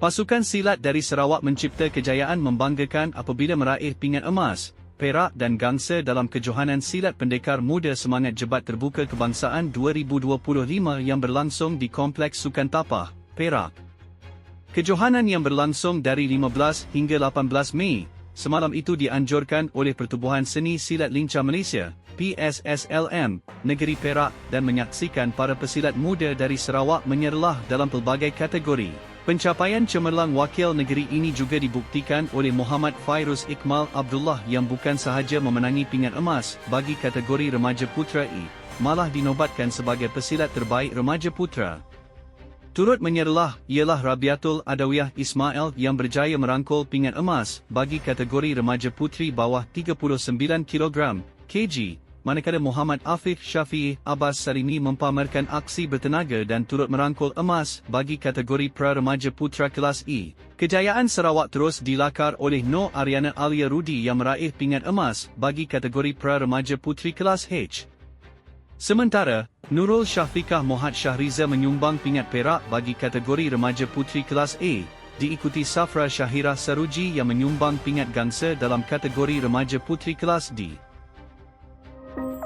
Pasukan silat dari Sarawak mencipta kejayaan membanggakan apabila meraih pingat emas, perak dan gangsa dalam kejohanan silat pendekar muda semangat jebat terbuka kebangsaan 2025 yang berlangsung di Kompleks Sukan Tapah, Perak. Kejohanan yang berlangsung dari 15 hingga 18 Mei, semalam itu dianjurkan oleh Pertubuhan Seni Silat Lincah Malaysia, PSSLM, negeri Perak dan menyaksikan para pesilat muda dari Sarawak menyerlah dalam pelbagai kategori. Pencapaian cemerlang wakil negeri ini juga dibuktikan oleh Muhammad Fairuz Ikmal Abdullah yang bukan sahaja memenangi pingat emas bagi kategori remaja putra E, malah dinobatkan sebagai pesilat terbaik remaja putra. Turut menyerlah ialah Rabiatul Adawiyah Ismail yang berjaya merangkul pingat emas bagi kategori remaja putri bawah 39 kg kg manakala Muhammad Afif Syafi'i Abbas Sarimi mempamerkan aksi bertenaga dan turut merangkul emas bagi kategori pra-remaja putra kelas E. Kejayaan Sarawak terus dilakar oleh Noh Ariana Alia Rudi yang meraih pingat emas bagi kategori pra-remaja putri kelas H. Sementara, Nurul Syafiqah Mohad Syahriza menyumbang pingat perak bagi kategori remaja putri kelas A, diikuti Safra Syahira Saruji yang menyumbang pingat gangsa dalam kategori remaja putri kelas D.